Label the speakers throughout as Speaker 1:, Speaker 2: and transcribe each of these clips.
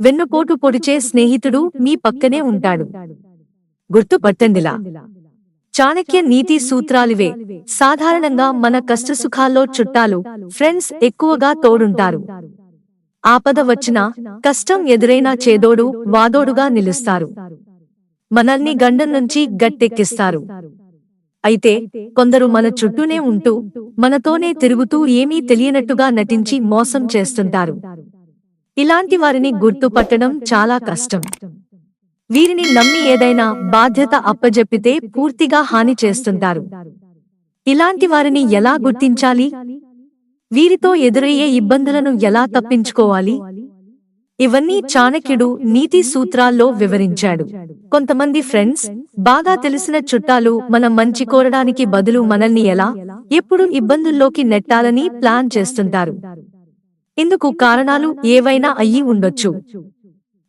Speaker 1: వెన్నుపోటు పొడిచే స్నేహితుడు మీ పక్కనే ఉంటాడు. గుర్తుపట్టండిలా? చాణక్య నీతి సూత్రాలివే. సాధారణంగా మన కష్టసుఖాల్లో చుట్టాలు ఫ్రెండ్స్ ఎక్కువగా తోడుంటారు. ఆపద వచ్చినా కష్టం ఎదురైనా చేదోడు వాదోడుగా నిలుస్తారు. మనల్ని గండం నుంచి గట్టెక్కిస్తారు. అయితే కొందరు మన చుట్టూనే ఉంటూ మనతోనే తిరుగుతూ ఏమీ తెలియనట్టుగా నటించి మోసం చేస్తుంటారు. ఇలాంటి వారిని గుర్తుపట్టడం చాలా కష్టం. వీరిని నమ్మి ఏదైనా బాధ్యత అప్పజెప్పితే పూర్తిగా హాని చేస్తుంటారు. ఇలాంటి వారిని ఎలా గుర్తించాలి? వీరితో ఎదురయ్యే ఇబ్బందులను ఎలా తప్పించుకోవాలి? ఇవన్నీ చాణక్యుడు నీతి సూత్రాల్లో వివరించాడు. కొంతమంది ఫ్రెండ్స్ బాగా తెలిసిన చుట్టాలు మనం మంచి కోరడానికి బదులు మనల్ని ఎలా ఎప్పుడు ఇబ్బందుల్లోకి నెట్టాలని ప్లాన్ చేస్తుంటారు. ఇందుకు కారణాలు ఏవైనా అయ్యి ఉండొచ్చు.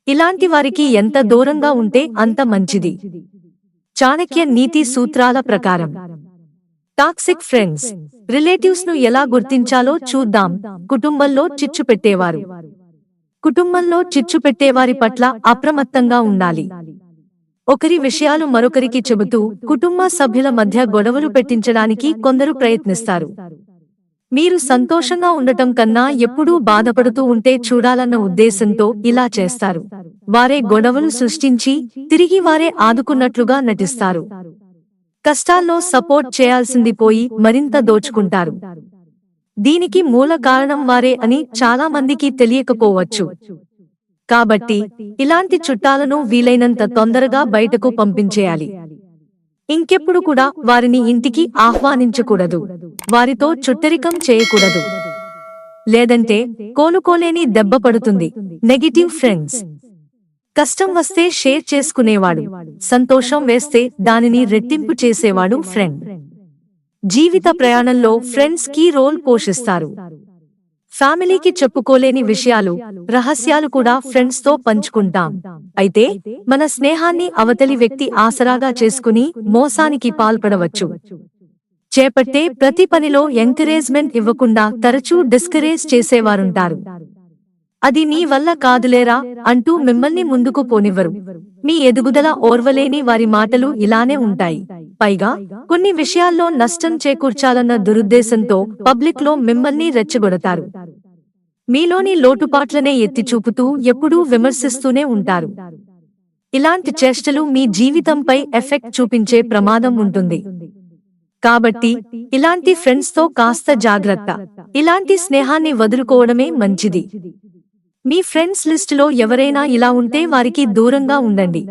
Speaker 1: ఇలాంటి వారికి ఎంత దూరంగా ఉంటే అంత మంచిది. చాణక్య నీతి సూత్రాల ప్రకారం. టాక్సిక్ ఫ్రెండ్స్ రిలేటివ్స్ను ఎలా గుర్తించాలో చూద్దాం. కుటుంబంలో చిచ్చు పెట్టేవారు. కుటుంబంలో చిచ్చు పెట్టేవారి పట్ల అప్రమత్తంగా ఉండాలి. ఒకరి విషయాలు మరొకరికి చెబుతూ కుటుంబ సభ్యుల మధ్య గొడవలు పెట్టించడానికి కొందరు ప్రయత్నిస్తారు. మీరు సంతోషంగా ఉండటం కన్నా ఎప్పుడూ బాధపడుతూ ఉంటే చూడాలన్న ఉద్దేశంతో ఇలా చేస్తారు. వారే గొడవలు సృష్టించి తిరిగి వారే ఆదుకున్నట్లుగా నటిస్తారు. కష్టాల్లో సపోర్ట్ చేయాల్సింది పోయి మరింత దోచుకుంటారు. దీనికి మూల కారణం వారే అని చాలా మందికి తెలియకపోవచ్చు. కాబట్టి ఇలాంటి చుట్టాలను వీలైనంత తొందరగా బయటకు పంపించేయాలి. ఇంకెప్పుడు కూడా వారిని ఇంటికి ఆహ్వానించకూడదు. వారితో చుట్టరికం చేయకూడదు. లేదంటే కోలుకోలేని దెబ్బ పడుతుంది. నెగిటివ్ ఫ్రెండ్స్ కష్టం వస్తే షేర్ చేసుకునేవాడు. సంతోషం వేస్తే దానిని రెట్టింపు చేసేవాడు ఫ్రెండ్ జీవిత ప్రయాణంలో ఫ్రెండ్స్ కీ రోల్ పోషిస్తారు. ఫ్యామిలీకి చెప్పుకోలేని విషయాలు రహస్యాలు కూడా ఫ్రెండ్స్తో పంచుకుంటాం. అయితే మన స్నేహాన్ని అవతలి వ్యక్తి ఆసరాగా చేసుకుని మోసానికి పాల్పడవచ్చు. చేపట్టే ప్రతి పనిలో ఎంకరేజ్మెంట్ ఇవ్వకుండా తరచూ డిస్కరేజ్ చేసేవారుంటారు. అది నీ వల్ల కాదులేరా అంటూ మిమ్మల్ని ముందుకు పోనివ్వరు. మీ ఎదుగుదల ఓర్వలేని వారి మాటలు ఇలానే ఉంటాయి. పైగా కొన్ని విషయాల్లో నష్టం చేకూర్చాలన్న దురుద్దేశంతో పబ్లిక్లో మిమ్మల్ని రెచ్చగొడతారు. మీలోని లోటుపాట్లనే ఎత్తి చూపుతూ ఎప్పుడూ విమర్శిస్తూనే ఉంటారు. ఇలాంటి చేష్టలు మీ జీవితంపై ఎఫెక్ట్ చూపించే ప్రమాదం ఉంటుంది. కాబట్టి ఇలాంటి ఫ్రెండ్స్తో కాస్త జాగ్రత్త. ఇలాంటి స్నేహాన్ని వదులుకోవడమే మంచిది. మీ ఫ్రెండ్స్ లిస్టులో ఎవరైనా ఇలా ఉంటే వారికి దూరంగా ఉండండి.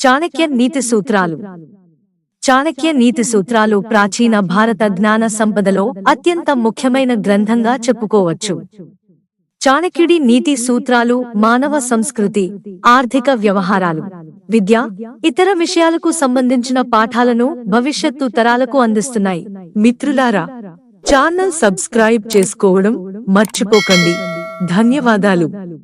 Speaker 1: చాణక్య నీతి సూత్రాలు. చాణక్య నీతి సూత్రాలు ప్రాచీన భారత జ్ఞాన సంపదలో అత్యంత ముఖ్యమైన గ్రంథంగా చెప్పుకోవచ్చు. చాణక్యుడి నీతి సూత్రాలు మానవ సంస్కృతి ఆర్థిక వ్యవహారాలు విద్య ఇతర విషయాలకు సంబంధించిన పాఠాలను భవిష్యత్తు తరాలకు అందిస్తున్నాయి. మిత్రులారా ఛానల్ సబ్స్క్రైబ్ చేసుకోవడం మర్చిపోకండి. ధన్యవాదాలు.